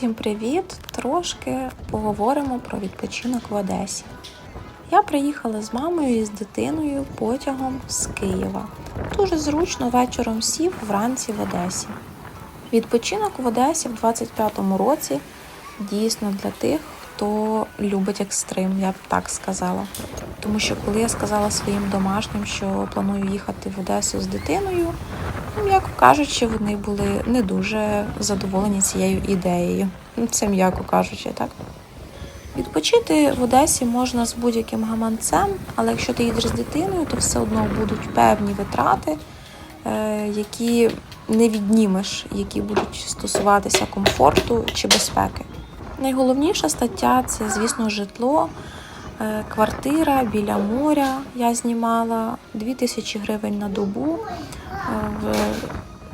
Всім привіт! Трошки поговоримо про відпочинок в Одесі. Я приїхала з мамою і з дитиною потягом з Києва. Дуже зручно вечором сів вранці в Одесі. Відпочинок в Одесі в 25-му році дійсно для тих, хто любить екстрим, я б так сказала. Тому що коли я сказала своїм домашнім, що планую їхати в Одесу з дитиною, м'яко кажучи, вони були не дуже задоволені цією ідеєю. Ну, Це м'яко кажучи, так? Відпочити в Одесі можна з будь-яким гаманцем, але якщо ти їдеш з дитиною, то все одно будуть певні витрати, е, які не віднімеш, які будуть стосуватися комфорту чи безпеки. Найголовніша стаття це, звісно, житло, е, квартира біля моря. Я знімала 2000 гривень на добу в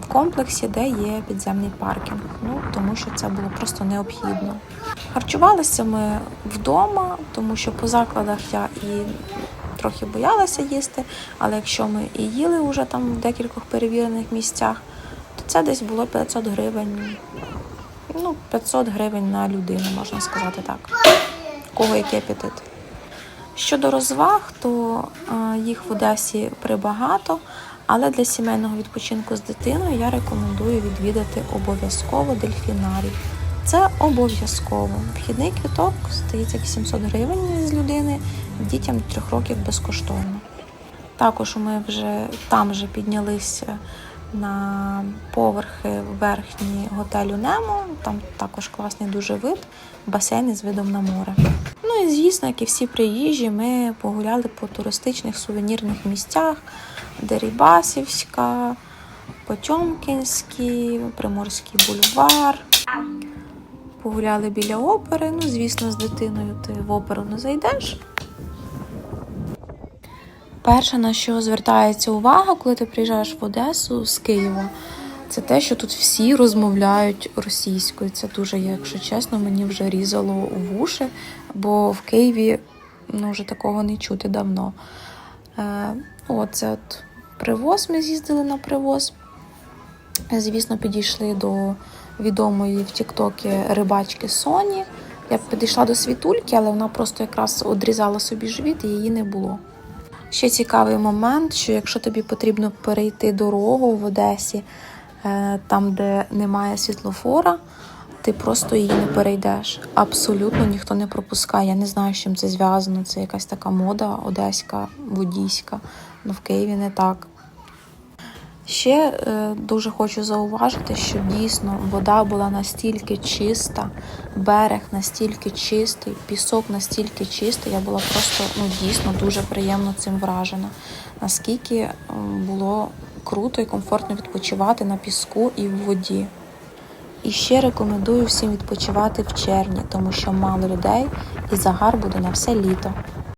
комплексі, де є підземний паркінг. Ну тому що це було просто необхідно. Харчувалися ми вдома, тому що по закладах я і трохи боялася їсти. Але якщо ми і їли вже там в декількох перевірених місцях, то це десь було 500 гривень. Ну, 500 гривень на людину, можна сказати так. Кого який апетит. Щодо розваг, то е, їх в Одесі прибагато, але для сімейного відпочинку з дитиною я рекомендую відвідати обов'язково дельфінарій. Це обов'язково. Вхідний квіток здається 800 гривень з людини, дітям 3 років безкоштовно. Також ми вже там же піднялися на поверхи верхні готелю Немо. Там також класний дуже вид, басейни з видом на море. Ну і звісно, як і всі приїжджі, ми погуляли по туристичних сувенірних місцях: Дерибасівська, Потьомкінський, Приморський бульвар. Погуляли біля опери. Ну, звісно, з дитиною ти в оперу не зайдеш. Перше, на що звертається увага, коли ти приїжджаєш в Одесу з Києва, це те, що тут всі розмовляють російською. Це дуже, якщо чесно, мені вже різало в уші, бо в Києві ну, вже такого не чути давно. Е, о, це от привоз. Ми з'їздили на привоз. Звісно, підійшли до відомої в Тіктокі рибачки Соні. Я підійшла до світульки, але вона просто якраз одрізала собі живіт і її не було. Ще цікавий момент, що якщо тобі потрібно перейти дорогу в Одесі, там, де немає світлофора, ти просто її не перейдеш. Абсолютно ніхто не пропускає. Я не знаю, з чим це зв'язано. Це якась така мода одеська, водійська. Ну в Києві не так. Ще е, дуже хочу зауважити, що дійсно вода була настільки чиста, берег настільки чистий, пісок настільки чистий. Я була просто ну дійсно дуже приємно цим вражена. Наскільки е, було круто і комфортно відпочивати на піску і в воді. І ще рекомендую всім відпочивати в червні, тому що мало людей і загар буде на все літо.